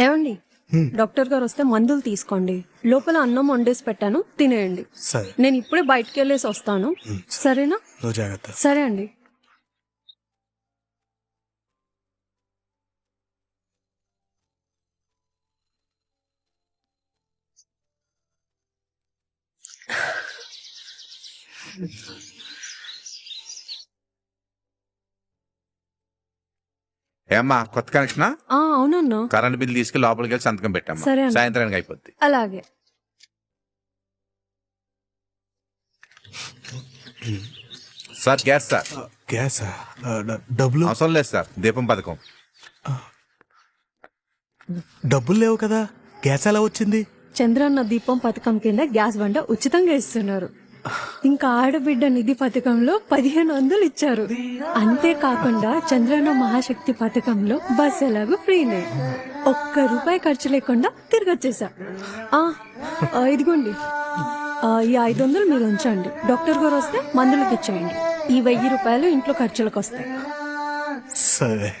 ఏమండి? డాక్టర్ గారు వస్తే మందులు తీసుకోండి. లోపల అన్నం వండేసి పెట్టాను తినేయండి. సరే. నేను ఇప్పుడే బయటకు వెళ్ళేసి వస్తాను. సరేనా? నువ్వు జాగ్రత్త. సరే అండి. ఏమ్మా కొత్త కనెక్షనా ఆ అవునన్నా. కరెంట్ బిల్ తీసుకెళ్ళి లోపలికి వెళ్ళి సంతకం పెట్టామ్మా. సరే అన్న. సాయంత్రానికి అయిపోద్ది. అలాగే. Sir gas sir. గ్యాసా డబ్బులు? అవసరం లేదు సార్ దీపం పథకం. డబ్బులు లేవు కదా గ్యాస్ ఎలా వచ్చింది? చంద్రన్న దీపం పథకం కింద గ్యాస్ బండ ఉచితంగా ఇస్తున్నారు. ఇంకా ఆడబిడ్డ నిధి పథకంలో పదిహేను వందలు ఇచ్చారు. అంతేకాకుండా చంద్రన్న మహాశక్తి పథకంలో బస్ ఎలాగో ఫ్రీనే. ఒక్క రూపాయి ఖర్చు లేకుండా తిరిగొచ్చేసా. ఆ, ఇదిగోండి. ఈ ఐదు వందలు మీరు ఉంచండి. డాక్టర్ గారు వస్తే మందులకు ఇచ్చేయండి ఈ వెయ్యి రూపాయలు ఇంట్లో ఖర్చులకు వస్తాయి. సరే.